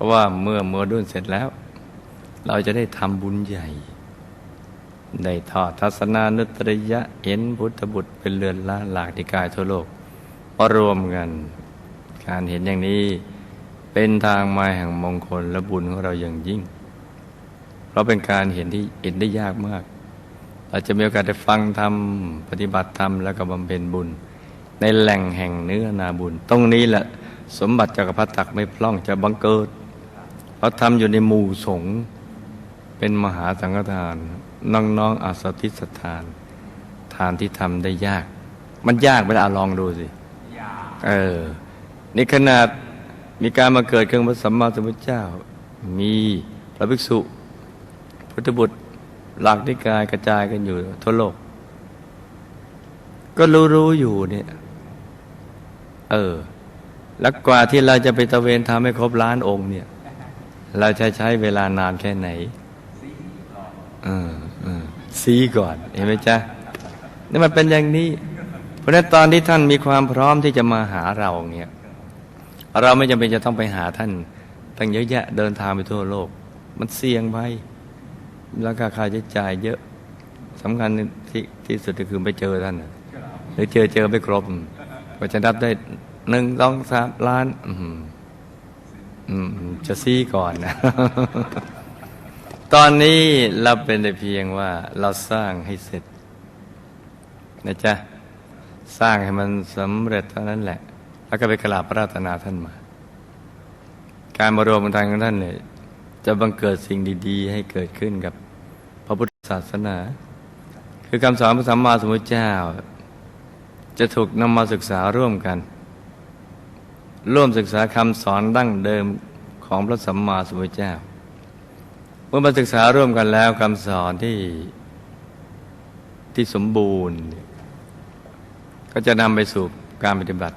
พราะว่าเมื่อเมื่อดุนเสร็จแล้ว เราจะได้ทำบุญใหญ่ ได้ทอดทัศนานุตริยะเห็นพุทธบุตรเป็นเรือนล้านหลากที่กายทั่วโลกมารวมกัน การเห็นอย่างนี้เป็นทางมาแห่งมงคลและบุญของเราอย่างยิ่ง เพราะเป็นการเห็นที่เห็นได้ยากมากเราจะมีโอกาสได้ฟังธรรมปฏิบัติธรรมแล้วก็บำเพ็ญบุญ ในแหล่งแห่งเนื้อนาบุญ ตรงนี้แหละสมบัติจักรพรรดิตักไม่พล่องจะบังเกิด เพราะทำอยู่ในหมู่สงฆ์เป็นมหาสังฆทาน น้องๆอาสาทิสทาน ทานที่ทำได้ยาก มันยากไปแล้วลองดูสิเออนี่ขนาดมีการมาเกิดเครื่องพระสัมมาสัมพุทธเจ้า มีพระภิกษุ พุทธบุตรหลักนิกายกระจายกันอยู่ทั่วโลก ก็รู้รู้อยู่เนี่ย เออ แล้วกว่าที่เราจะไปตะเวนทำให้ครบล้านองค์เนี่ย เราจะใช้เวลานานแค่ไหนเออเออซีก่อน เห็นไหมจ๊ะนี่มันเป็นอย่างนี้ เพราะฉะนั้นตอนที่ท่านมีความพร้อมที่จะมาหาเราเนี่ยเราไม่จำเป็นจะต้องไปหาท่านตั้งเยอะแยะเดินทางไปทั่วโลก มันเสี่ยงไปราคาค่าใช้จ่ายเยอะสำคัญที่ที่สุดก็คือไปเจอท่านน่ะหรือเจอเจอไม่ครบก็จะรับได้หนึ่งสองสามล้าน อืมอืม จะซี่ก่อนนะ ตอนนี้เราเป็นแต่เพียงว่าเราสร้างให้เสร็จนะจ๊ะ สร้างให้มันสำเร็จเท่านั้นแหละ แล้วก็ไปกราบพระราตนาท่านมา การมารมกันทางของท่านเนี่ยจะบังเกิดสิ่งดี ๆ ให้เกิดขึ้นกับพระพุทธศาสนา คือคำสอนพระสัมมาสัมพุทธเจ้า จะถูกนำมาศึกษาร่วมกัน ร่วมศึกษาคำสอนดั้งเดิมของพระสัมมาสัมพุทธเจ้า เมื่อมาศึกษาร่วมกันแล้วคำสอนที่ที่สมบูรณ์ ก็จะนำไปสู่การปฏิบัติ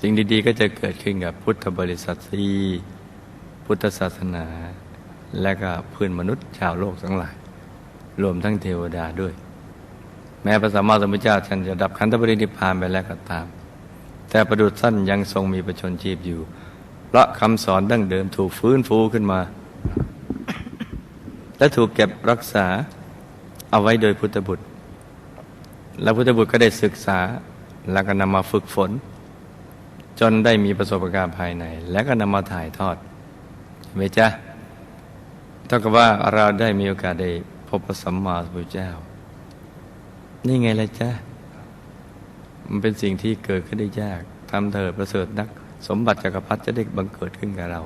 สิ่งดีๆ ก็จะเกิดขึ้นกับพุทธบริษัทสีพุทธศาสนา และก็เพื่อนมนุษย์ชาวโลกทั้งหลาย รวมทั้งเทวดาด้วย แม้พระสัมมาสัมพุทธเจ้าท่านจะดับขันธปรินิพพานไปแล้วก็ตาม แต่ประดุษท่านยังทรงมีประชนชีพอยู่ เพราะคำสอนดั้งเดิมถูกฟื้นฟูขึ้นมา และถูกเก็บรักษาเอาไว้โดยพุทธบุตร แล้วพุทธบุตรก็ได้ศึกษาแล้วก็นำมาฝึกฝน จนได้มีประสบการณ์ภายใน แล้วก็นำมาถ่ายทอดเห็นไหมจ๊ะเท่ากับว่าเราได้มีโอกาสได้พบพระสัมมาสัมพุทธเจ้า นี่ไงล่ะจ๊ะ มันเป็นสิ่งที่เกิดขึ้นได้ยากทำเถิดประเสริฐนัก สมบัติจักรพรรดิจะได้บังเกิดขึ้นกับเรา